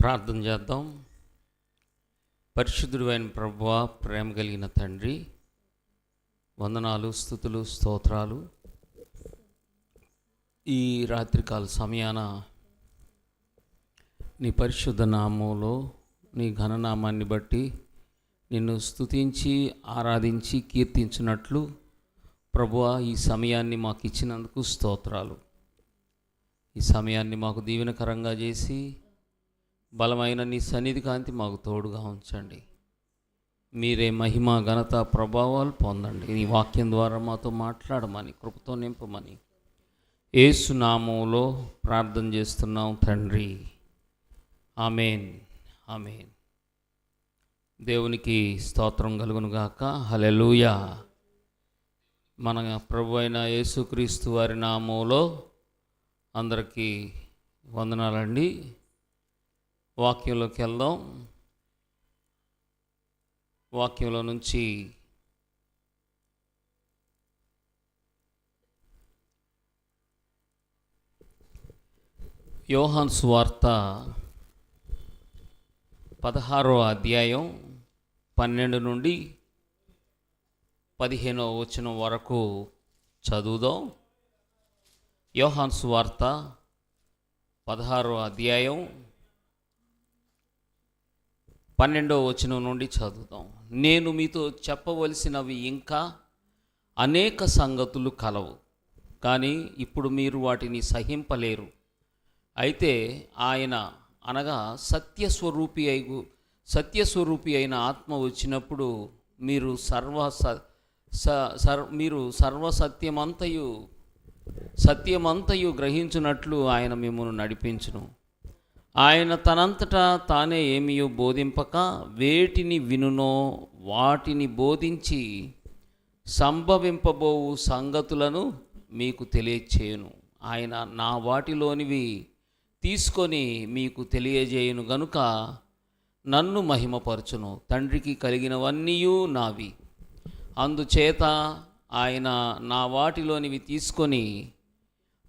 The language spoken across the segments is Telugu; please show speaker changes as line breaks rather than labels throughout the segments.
ప్రార్థన చేద్దాం. పరిశుద్ధుడు అయిన ప్రభువ ప్రేమ కలిగిన తండ్రి వందనాలు స్థుతులు స్తోత్రాలు. ఈ రాత్రికాల సమయాన నీ పరిశుద్ధ నామంలో నీ ఘననామాన్ని బట్టి నిన్ను స్తుతించి ఆరాధించి కీర్తించినట్లు ప్రభువ ఈ సమయాన్ని మాకు ఇచ్చినందుకు స్తోత్రాలు. ఈ సమయాన్ని మాకు దీవెనకరంగా చేసి బలమైన నీ సన్నిధి కాంతి మాకు తోడుగా ఉంచండి. మీరే మహిమ ఘనత ప్రభావాలు పొందండి. ఈ వాక్యం ద్వారా మాతో మాట్లాడమని కృపతో నింపమని ఏసునామంలో ప్రార్థన చేస్తున్నాం తండ్రి. ఆమెన్. ఆమెన్. దేవునికి స్తోత్రం కలుగునుగాక హలెలూయా మన ప్రభు అయిన యేసుక్రీస్తు వారి నామంలో అందరికీ వందనాలండి. వాక్యంలోకి వెళ్దాం. వాక్యంలో నుంచి యోహాన్ సువార్త పదహారో అధ్యాయం పన్నెండు నుండి పదిహేనో వచనం వరకు చదువుదాం. యోహాన్ సువార్త పదహారో అధ్యాయం పన్నెండో వచనం నుండి చదువుదాం. నేను మీతో చెప్పవలసినవి ఇంకా అనేక సంగతులు కలవు కానీ ఇప్పుడు మీరు వాటిని సహింపలేరు. అయితే ఆయన అనగా సత్యస్వరూపి అయి సత్యస్వరూపి అయిన ఆత్మ వచ్చినప్పుడు మీరు సర్వ స- స- సర్ మీరు సర్వసత్యమంతయు సత్యమంతయు గ్రహించున్నట్లు ఆయన మిమ్మల్ని నడిపించును. ఆయన తనంతటా తానే ఏమియో బోధింపక వేటిని వినునో వాటిని బోధించి సంభవింపబోవు సంగతులను మీకు తెలియచేయను. ఆయన నా వాటిలోనివి తీసుకొని మీకు తెలియజేయును గనుక నన్ను మహిమపరచును. తండ్రికి కలిగినవన్నీయూ నావి. అందుచేత ఆయన నా వాటిలోనివి తీసుకొని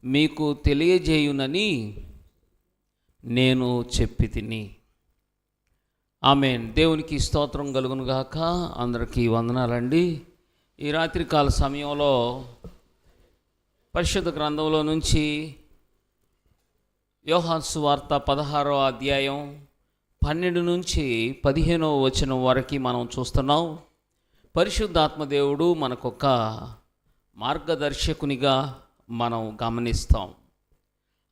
మీకు తెలియజేయునని నేను చెప్పి తిని ఆమెన్. దేవునికి స్తోత్రం కలుగును గాక. అందరికీ వందనాలండి. ఈ రాత్రికాల సమయంలో పరిశుద్ధ గ్రంథంలో నుంచి యోహాన్సు వార్త పదహారో అధ్యాయం పన్నెండు నుంచి పదిహేనో వచనం వరకు మనం చూస్తున్నాం. పరిశుద్ధాత్మదేవుడు మనకొక మార్గదర్శకునిగా మనం గమనిస్తాం.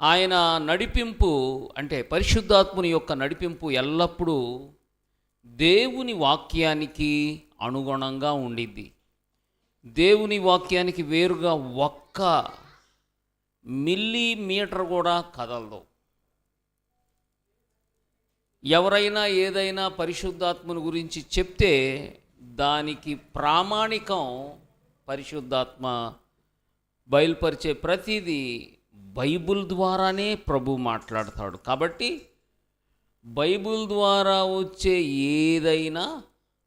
ఆయన నడిపింపు అంటే పరిశుద్ధాత్ముని యొక్క నడిపింపు ఎల్లప్పుడూ దేవుని వాక్యానికి అనుగుణంగా ఉండిద్ది. దేవుని వాక్యానికి వేరుగా ఒక్క మిల్లీమీటర్ కూడా కదలదు. ఎవరైనా ఏదైనా పరిశుద్ధాత్మను గురించి చెప్తే దానికి ప్రామాణికం పరిశుద్ధాత్మ బయలుపరిచే ప్రతిదీ బైబుల్ ద్వారానే ప్రభు మాట్లాడతాడు. కాబట్టి బైబుల్ ద్వారా వచ్చే ఏదైనా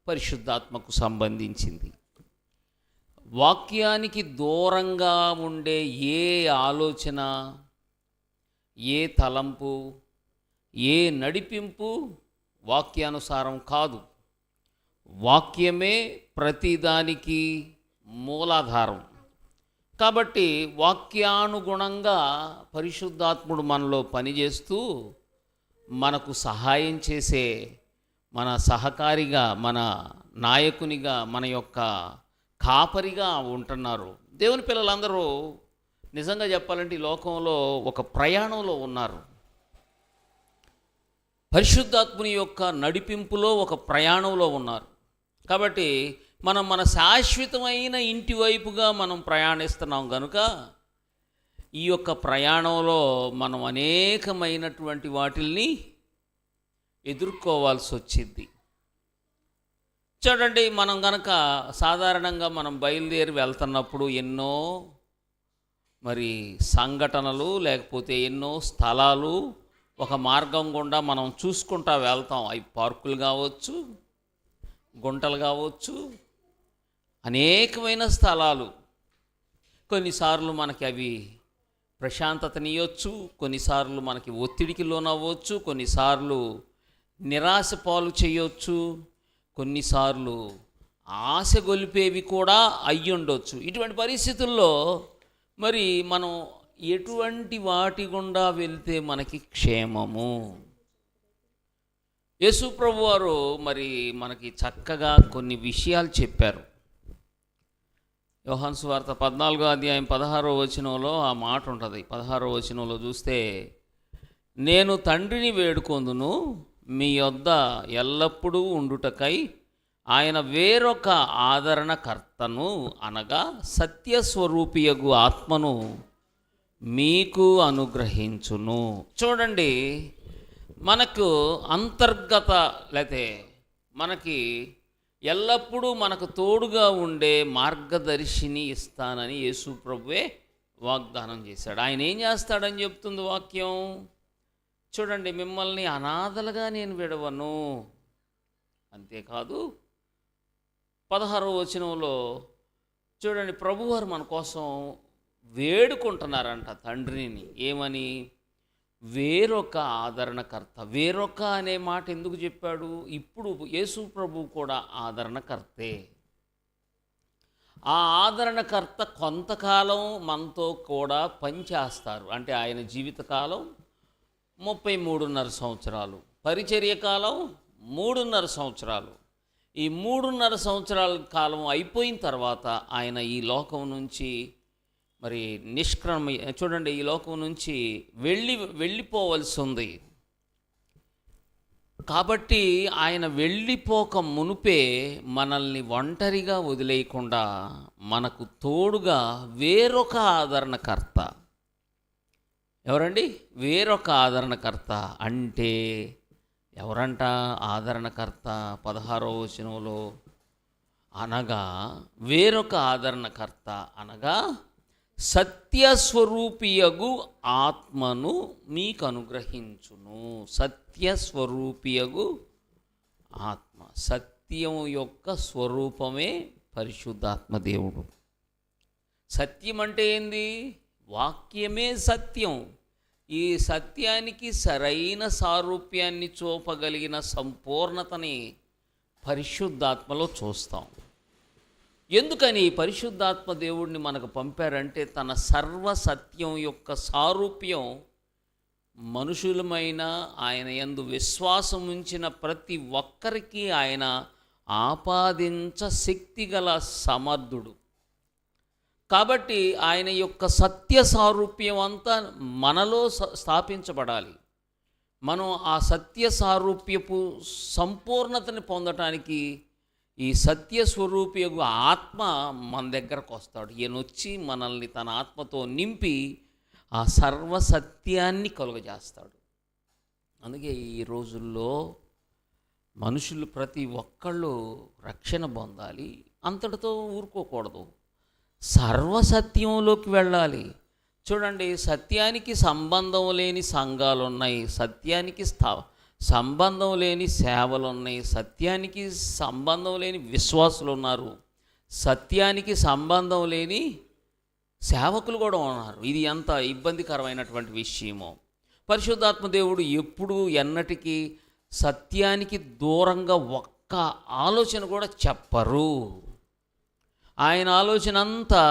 పరిశుద్ధాత్మకు సంబంధించింది. వాక్యానికి దూరంగా ఉండే ఏ ఆలోచన ఏ తలంపు ఏ నడిపింపు వాక్యానుసారం కాదు. వాక్యమే ప్రతిదానికి మూలాధారం. కాబట్టి వాక్యానుగుణంగా పరిశుద్ధాత్ముడు మనలో పనిచేస్తూ మనకు సహాయం చేసే మన సహకారిగా మన నాయకునిగా మన యొక్క కాపరిగా ఉంటున్నారు. దేవుని పిల్లలందరూ నిజంగా చెప్పాలంటే ఈ లోకంలో ఒక ప్రయాణంలో ఉన్నారు. పరిశుద్ధాత్ముని యొక్క నడిపింపులో ఒక ప్రయాణంలో ఉన్నారు. కాబట్టి మనం మన శాశ్వతమైన ఇంటి వైపుగా మనం ప్రయాణిస్తున్నాం కనుక ఈ యొక్క ప్రయాణంలో మనం అనేకమైనటువంటి వాటిల్ని ఎదుర్కోవాల్సి వచ్చింది. చూడండి మనం గనక సాధారణంగా మనం బయలుదేరి వెళ్తున్నప్పుడు ఎన్నో మరి సంఘటనలు లేకపోతే ఎన్నో స్థలాలు ఒక మార్గం గుండా మనం చూసుకుంటా వెళ్తాం. అవి పార్కులు కావచ్చు గుంటలు కావచ్చు అనేకమైన స్థలాలు. కొన్నిసార్లు మనకి అవి ప్రశాంతతనియొచ్చు కొన్నిసార్లు మనకి ఒత్తిడికి లోనవ్వచ్చు కొన్నిసార్లు నిరాశ పాలు చేయొచ్చు కొన్నిసార్లు ఆశ గొలిపేవి కూడా అయ్యి ఉండొచ్చు ఇటువంటి పరిస్థితుల్లో మరి మనం ఎటువంటి వాటి గుండా వెళ్తే మనకి క్షేమము? యేసు ప్రభు వారు మరి మనకి చక్కగా కొన్ని విషయాలు చెప్పారు. యోహాన్ వార్త పద్నాలుగో అధ్యాయం పదహారో వచనంలో ఆ మాట ఉంటుంది. పదహారో వచనంలో చూస్తే నేను తండ్రిని వేడుకొందును మీ యొద్ద ఎల్లప్పుడూ ఉండుటకై ఆయన వేరొక ఆదరణకర్తను అనగా సత్యస్వరూపియగు ఆత్మను మీకు అనుగ్రహించును. చూడండి మనకు అంతర్గత లేతే మనకి ఎల్లప్పుడూ మనకు తోడుగా ఉండే మార్గదర్శిని ఇస్తానని యేసు ప్రభువే వాగ్దానం చేశాడు. ఆయన ఏం చేస్తాడని చెప్తుంది వాక్యం? చూడండి మిమ్మల్ని అనాథలుగా నేను విడవను. అంతేకాదు పదహారవ వచనంలో చూడండి ప్రభువారు మన కోసం వేడుకుంటున్నారంట తండ్రిని. ఏమని? వేరొక ఆదరణకర్త వేరొక అనే మాట ఎందుకు చెప్పాడు? ఇప్పుడు యేసు ప్రభు కూడా ఆదరణకర్తే. ఆ ఆదరణకర్త కొంతకాలం మనతో కూడా పనిచేస్తారు. అంటే ఆయన జీవితకాలం ముప్పై మూడున్నర సంవత్సరాలు. పరిచర్య కాలం మూడున్నర సంవత్సరాలు. ఈ మూడున్నర సంవత్సరాల కాలం అయిపోయిన తర్వాత ఆయన ఈ లోకం నుంచి మరి నిష్క్రమ చూడండి ఈ లోకం నుంచి వెళ్ళి వెళ్ళిపోవలసి ఉంది. కాబట్టి ఆయన వెళ్ళిపోక మునుపే మనల్ని ఒంటరిగా వదిలేయకుండా మనకు తోడుగా వేరొక ఆదరణకర్త. ఎవరండి? వేరొక ఆదరణకర్త అంటే ఎవరంట ఆదరణకర్త? పదహారో వచనంలో అనగా వేరొక ఆదరణకర్త అనగా సత్యస్వరూపియగు ఆత్మను మీకు అనుగ్రహించును సత్యస్వరూపియగు ఆత్మ. సత్యం యొక్క స్వరూపమే పరిశుద్ధాత్మ దేవుడు. సత్యం అంటే ఏంది? వాక్యమే సత్యం. ఈ సత్యానికి సరైన సారూప్యాన్ని చూపగలిగిన సంపూర్ణతని పరిశుద్ధాత్మలో చూస్తాం. ఎందుకని ఈ పరిశుద్ధాత్మ దేవుడిని మనకు పంపారంటే తన సర్వ సత్యం యొక్క సారూప్యం మనుషులమైన ఆయన ఎందు విశ్వాసం ఉంచిన ప్రతి ఒక్కరికి ఆయన ఆపాదించ శక్తిగల సమర్థుడు. కాబట్టి ఆయన యొక్క సత్య సారూప్యం అంతా మనలో స్థాపించబడాలి. మనం ఆ సత్య సారూప్యపు సంపూర్ణతని పొందటానికి ఈ సత్య స్వరూపియగు ఆత్మ మన దగ్గరకు వస్తాడు. ఈయన వచ్చి మనల్ని తన ఆత్మతో నింపి ఆ సర్వసత్యాన్ని కలుగజేస్తాడు. అందుకే ఈ రోజుల్లో మనుషులు ప్రతి ఒక్కళ్ళు రక్షణ పొందాలి అంతటితో ఊరుకోకూడదు. సర్వసత్యంలోకి వెళ్ళాలి. చూడండి సత్యానికి సంబంధం లేని సంఘాలు ఉన్నాయి సత్యానికి స్థా సంబంధం లేని సేవలు ఉన్నాయి సత్యానికి సంబంధం లేని విశ్వాసులు ఉన్నారు సత్యానికి సంబంధం లేని సేవకులు కూడా ఉన్నారు. ఇది ఎంత ఇబ్బందికరమైనటువంటి విషయమో. పరిశుద్ధాత్మ దేవుడు ఎప్పుడు ఎన్నటికీ సత్యానికి దూరంగా ఒక్క ఆలోచన కూడా చెప్పరు. ఆయన ఆలోచన అంతా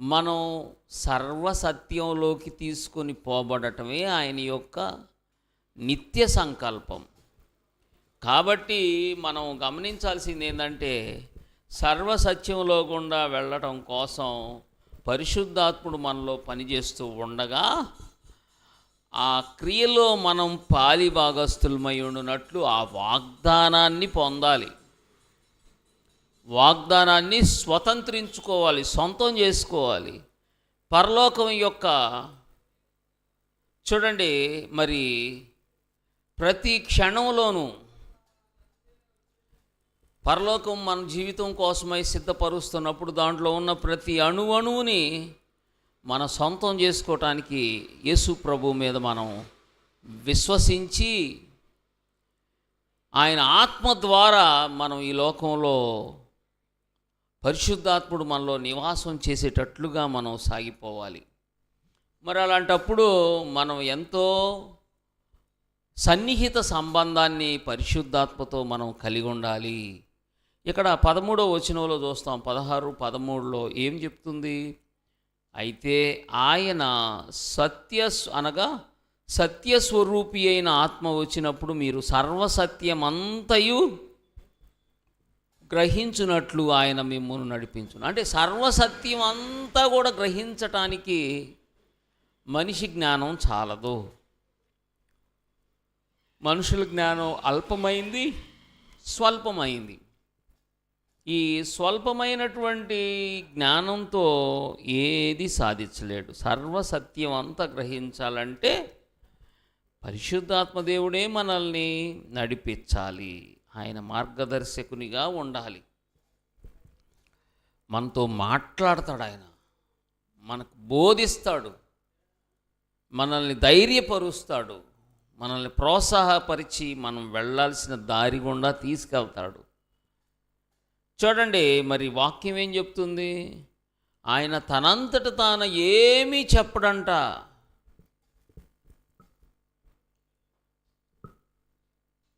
మనం సర్వసత్యంలోకి తీసుకొని పోబడటమే ఆయన యొక్క నిత్య సంకల్పం. కాబట్టి మనం గమనించాల్సింది ఏంటంటే సర్వసత్యంలో గుండా వెళ్ళటం కోసం పరిశుద్ధాత్ముడు మనలో పనిచేస్తూ ఉండగా ఆ క్రియలో మనం పాలి భాగస్థులమై ఆ వాగ్దానాన్ని పొందాలి. వాగ్దానాన్ని స్వతంత్రించుకోవాలి సొంతం చేసుకోవాలి. పరలోకం యొక్క చూడండి మరి ప్రతి క్షణంలోనూ పరలోకం మన జీవితం కోసమై సిద్ధపరుస్తున్నప్పుడు దాంట్లో ఉన్న ప్రతి అణువణువుని మన సొంతం చేసుకోవటానికి యేసు ప్రభు మీద మనం విశ్వసించి ఆయన ఆత్మ ద్వారా మనం ఈ లోకంలో పరిశుద్ధాత్ముడు మనలో నివాసం చేసేటట్లుగా మనం సాగిపోవాలి. మరి అలాంటప్పుడు మనం ఎంతో సన్నిహిత సంబంధాన్ని పరిశుద్ధాత్మతో మనం కలిగి ఉండాలి. ఇక్కడ పదమూడో వచనంలో చూస్తాం పదహారు పదమూడులో ఏం చెప్తుంది? అయితే ఆయన సత్య అనగా సత్యస్వరూపి అయిన ఆత్మ వచ్చినప్పుడు మీరు సర్వసత్యమంతయు గ్రహించునట్లు ఆయన మిమ్మల్ని నడిపించును. అంటే సర్వసత్యం అంతా కూడా గ్రహించటానికి మనిషి జ్ఞానం చాలదు. మనుషుల జ్ఞానం అల్పమైంది స్వల్పమైంది. ఈ స్వల్పమైనటువంటి జ్ఞానంతో ఏది సాధించలేడు. సర్వసత్యం అంతా గ్రహించాలంటే పరిశుద్ధాత్మదేవుడే మనల్ని నడిపించాలి. ఆయన మార్గదర్శకునిగా ఉండాలి. మనతో మాట్లాడతాడు ఆయన. మనకు బోధిస్తాడు. మనల్ని ధైర్యపరుస్తాడు. మనల్ని ప్రోత్సాహపరిచి మనం వెళ్ళాల్సిన దారి గుండా తీసుకెళ్తాడు. చూడండి మరి వాక్యం ఏం చెప్తుంది? ఆయన తనంతట తాను ఏమీ చెప్పడంట.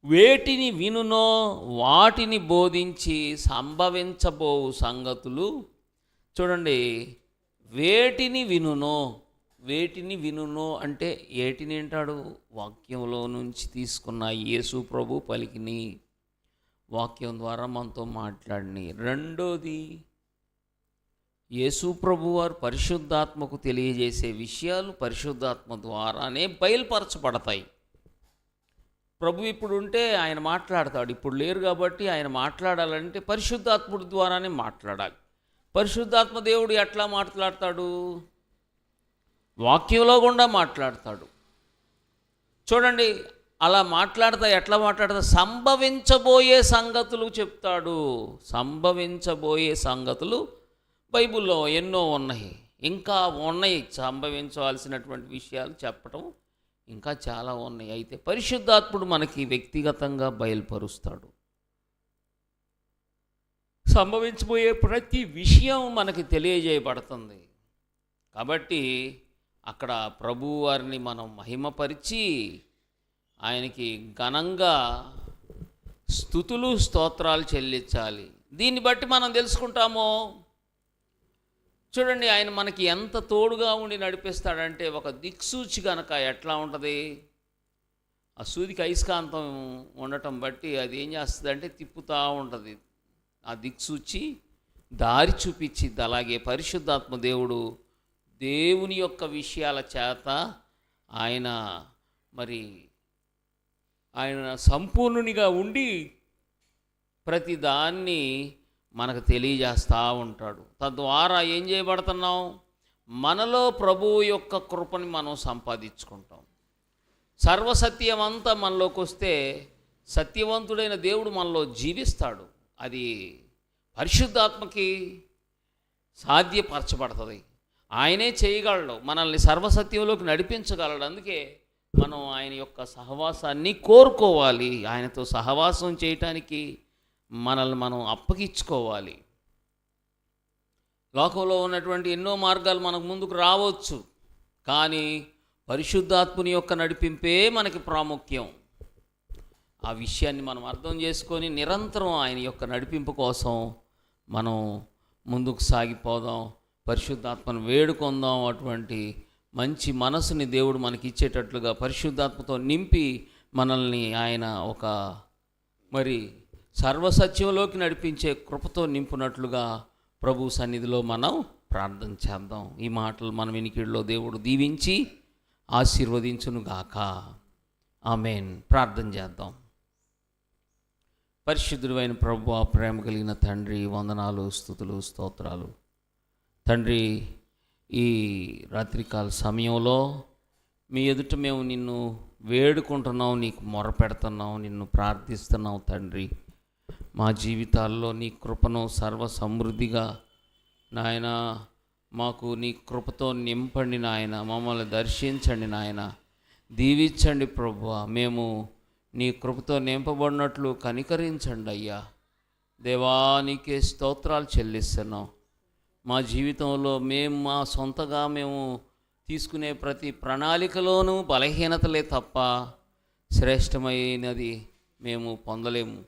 వేటిని వినునో వాటిని బోధించి సంభవించబోవు సంగతులు చూడండి. వేటిని వినునో వేటిని వినును అంటే ఏటిని అంటాడు వాక్యంలో నుంచి తీసుకున్న యేసు ప్రభు పలికిని వాక్యం ద్వారా మనతో మాట్లాడిని. రెండోది యేసు ప్రభు వారు పరిశుద్ధాత్మకు తెలియజేసే విషయాలు పరిశుద్ధాత్మ ద్వారానే బయలుపరచబడతాయి. ప్రభు ఇప్పుడు ఉంటే ఆయన మాట్లాడతాడు. ఇప్పుడు లేరు కాబట్టి ఆయన మాట్లాడాలంటే పరిశుద్ధాత్ముడి ద్వారానే మాట్లాడాలి. పరిశుద్ధాత్మ దేవుడు ఎట్లా మాట్లాడతాడు? వాక్యంలో గుండా మాట్లాడతాడు. చూడండి అలా మాట్లాడతా ఎట్లా మాట్లాడతా? సంభవించబోయే సంగతులు చెప్తాడు. సంభవించబోయే సంగతులు బైబిల్లో ఎన్నో ఉన్నాయి. ఇంకా ఉన్నాయి. సంభవించవలసినటువంటి విషయాలు చెప్పటం ఇంకా చాలా ఉన్నాయి. అయితే పరిశుద్ధాత్ముడు మనకి వ్యక్తిగతంగా బయలుపరుస్తాడు. సంభవించబోయే ప్రతి విషయం మనకి తెలియజేయబడుతుంది. కాబట్టి అక్కడ ప్రభువారిని మనం మహిమపరిచి ఆయనకి ఘనంగా స్థుతులు స్తోత్రాలు చెల్లించాలి. దీన్ని బట్టి మనం తెలుసుకుంటామో. చూడండి ఆయన మనకి ఎంత తోడుగా ఉండి నడిపిస్తాడంటే ఒక దిక్సూచి కనుక ఎట్లా ఉంటుంది? ఆ సూదికి అయస్కాంతం ఉండటం బట్టి అది ఏం చేస్తుందంటే తిప్పుతూ ఉంటుంది. ఆ దిక్సూచి దారి చూపించిద్ది. అలాగే పరిశుద్ధాత్మ దేవుడు దేవుని యొక్క విషయాల చేత ఆయన మరి ఆయన సంపూర్ణునిగా ఉండి ప్రతి దాన్ని మనకు తెలియజేస్తూ ఉంటాడు. తద్వారా ఏం చేయబడుతున్నాం? మనలో ప్రభువు యొక్క కృపని మనం సంపాదించుకుంటాం. సర్వసత్యం అంతా మనలోకి వస్తే సత్యవంతుడైన దేవుడు మనలో జీవిస్తాడు. అది పరిశుద్ధాత్మకి సాధ్యపరచబడుతుంది. ఆయనే చేయగలడు మనల్ని సర్వసత్యంలోకి నడిపించగలడు. అందుకే మనం ఆయన యొక్క సహవాసాన్ని కోరుకోవాలి. ఆయనతో సహవాసం చేయటానికి మనల్ని మనం అప్పగించుకోవాలి. లోకంలో ఉన్నటువంటి ఎన్నో మార్గాలు మనకు ముందుకు రావచ్చు కానీ పరిశుద్ధాత్ముని యొక్క నడిపింపే మనకి ప్రాముఖ్యం. ఆ విషయాన్ని మనం అర్థం చేసుకొని నిరంతరం ఆయన యొక్క నడిపింపు కోసం మనం ముందుకు సాగిపోదాం. పరిశుద్ధాత్మను వేడుకొందాం అటువంటి మంచి మనసుని దేవుడు మనకి ఇచ్చేటట్లుగా పరిశుద్ధాత్మతో నింపి మనల్ని ఆయన ఒక మరి సర్వసత్యంలోకి నడిపించే కృపతో నింపునట్లుగా ప్రభు సన్నిధిలో మనం ప్రార్థన చేద్దాం. ఈ మాటలు మన వినికిడిలో దేవుడు దీవించి ఆశీర్వదించునుగాక ఆమెన్. ప్రార్థన చేద్దాం. పరిశుద్ధుడైన ప్రభు ప్రేమ కలిగిన తండ్రి వందనాలు స్థుతులు స్తోత్రాలు. తండ్రి ఈ రాత్రికాల సమయంలో మీ ఎదుట మేము నిన్ను వేడుకుంటున్నాం నీకు మొరపెడుతున్నాం నిన్ను ప్రార్థిస్తున్నాం తండ్రి. మా జీవితాల్లో నీ కృపను సర్వ సమృద్ధిగా నాయన మాకు నీ కృపతో నింపండి నాయన మమ్మల్ని దర్శించండి నాయన. దీవించండి ప్రభు మేము నీ కృపతో నింపబడినట్లు కనికరించండి అయ్యా. దేవానికే స్తోత్రాలు చెల్లిస్తున్నాం. మా జీవితంలో మేము మా సొంతగా మేము తీసుకునే ప్రతి ప్రణాళికలోనూ బలహీనతలే తప్ప శ్రేష్టమైనది మేము పొందలేము.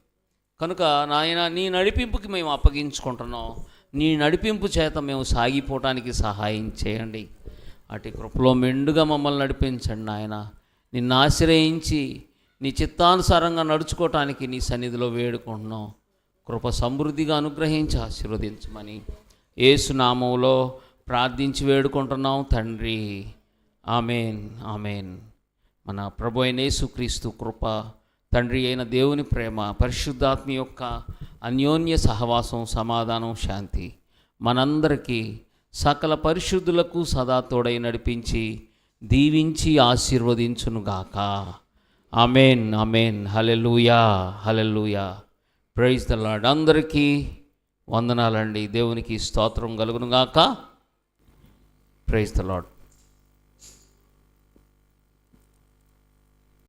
కనుక నాయన నీ నడిపింపుకి మేము అప్పగించుకుంటున్నాం. నీ నడిపింపు చేత మేము సాగిపోవటానికి సహాయం చేయండి. అటు కృపలో మెండుగా మమ్మల్ని నడిపించండి నాయన. నిన్ను ఆశ్రయించి నీ చిత్తానుసారంగా నడుచుకోవటానికి నీ సన్నిధిలో వేడుకుంటున్నాం. కృప సమృద్ధిగా అనుగ్రహించి ఆశీర్వదించమని ఏసునామంలో ప్రార్థించి వేడుకుంటున్నాం తండ్రి. Amen amen. మన ప్రభు అయిన యేసుక్రీస్తు కృప తండ్రి అయిన దేవుని ప్రేమ పరిశుద్ధాత్మ యొక్క అన్యోన్య సహవాసం సమాధానం శాంతి మనందరికీ సకల పరిశుద్ధులకు సదా తోడై నడిపించి దీవించి ఆశీర్వదించునుగాక. Amen amen. Hallelujah hallelujah praise the Lord అందరికీ వందనాలండి. దేవునికి స్తోత్రం కలుగునుగాక. Praise the lord